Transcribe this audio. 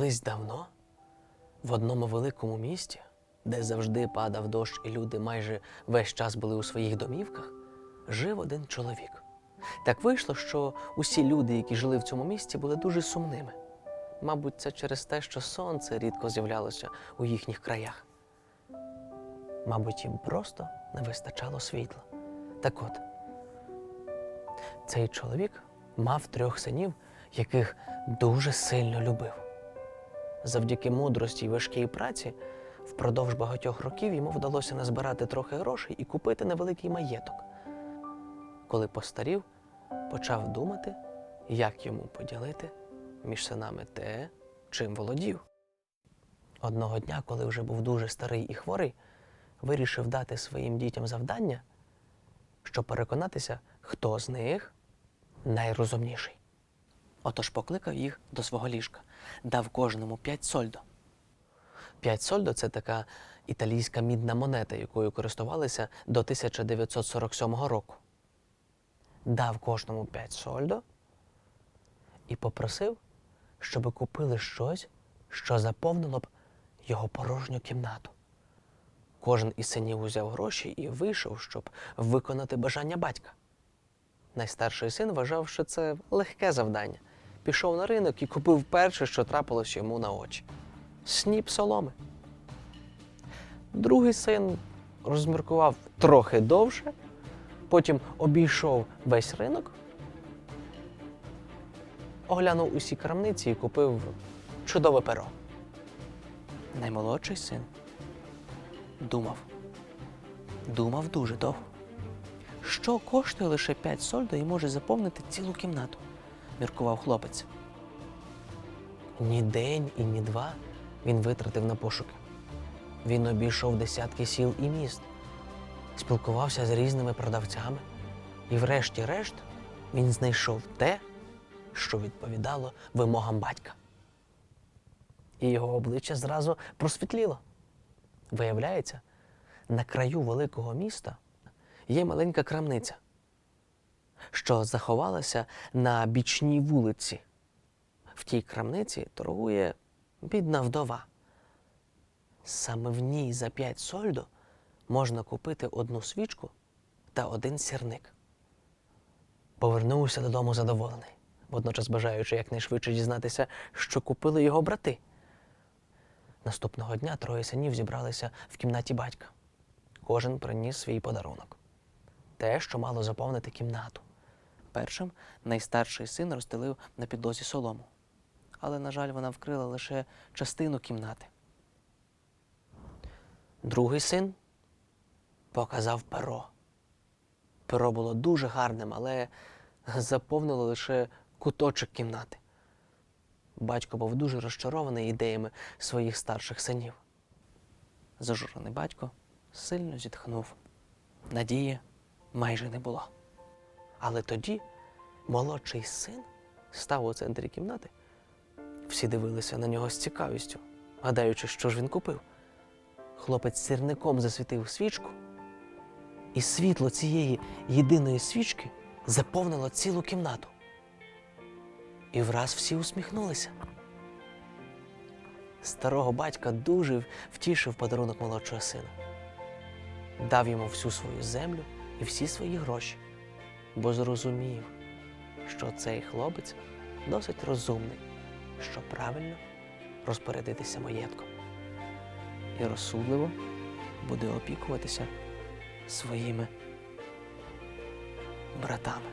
Колись давно в одному великому місті, де завжди падав дощ, і люди майже весь час були у своїх домівках, жив один чоловік. Так вийшло, що усі люди, які жили в цьому місті, були дуже сумними. Мабуть, це через те, що сонце рідко з'являлося у їхніх краях. Мабуть, їм просто не вистачало світла. Так от, цей чоловік мав трьох синів, яких дуже сильно любив. Завдяки мудрості й важкій праці впродовж багатьох років йому вдалося назбирати трохи грошей і купити невеликий маєток. Коли постарів, почав думати, як йому поділити між синами те, чим володів. Одного дня, коли вже був дуже старий і хворий, вирішив дати своїм дітям завдання, щоб переконатися, хто з них найрозумніший. Отож покликав їх до свого ліжка, дав кожному п'ять сольдо. П'ять сольдо це така італійська мідна монета, якою користувалися до 1947 року. Дав кожному п'ять сольдо і попросив, щоб купили щось, що заповнило б його порожню кімнату. Кожен із синів узяв гроші і вийшов, щоб виконати бажання батька. Найстарший син вважав, що це легке завдання. Пішов на ринок і купив перше, що трапилось йому на очі сніп соломи. Другий син розміркував трохи довше, потім обійшов весь ринок, оглянув усі крамниці і купив чудове перо. Наймолодший син думав. Думав дуже довго. Що коштує лише 5 сольдо і може заповнити цілу кімнату, міркував хлопець. Ні день і ні два він витратив на пошуки. Він обійшов десятки сіл і міст, спілкувався з різними продавцями, і, врешті-решт, він знайшов те, що відповідало вимогам батька. І його обличчя зразу просвітліло. Виявляється, на краю великого міста є маленька крамниця, що заховалася на бічній вулиці. В тій крамниці торгує бідна вдова. Саме в ній за 5 сольдо можна купити одну свічку та один сірник. Повернувся додому задоволений, водночас бажаючи якнайшвидше дізнатися, що купили його брати. Наступного дня троє синів зібралися в кімнаті батька. Кожен приніс свій подарунок. Те, що мало заповнити кімнату. Першим найстарший син розстелив на підлозі солому. Але, на жаль, вона вкрила лише частину кімнати. Другий син показав перо. Перо було дуже гарним, але заповнило лише куточок кімнати. Батько був дуже розчарований ідеями своїх старших синів. Зажурений батько сильно зітхнув. Надії майже не було. Але тоді молодший син став у центрі кімнати. Всі дивилися на нього з цікавістю, гадаючи, що ж він купив. Хлопець сірником засвітив свічку, і світло цієї єдиної свічки заповнило цілу кімнату. І враз всі усміхнулися. Старого батька дуже втішив подарунок молодшого сина. Дав йому всю свою землю і всі свої гроші, бо зрозумів, що цей хлопець досить розумний, щоб правильно розпорядитися маєтком і розсудливо буде опікуватися своїми братами.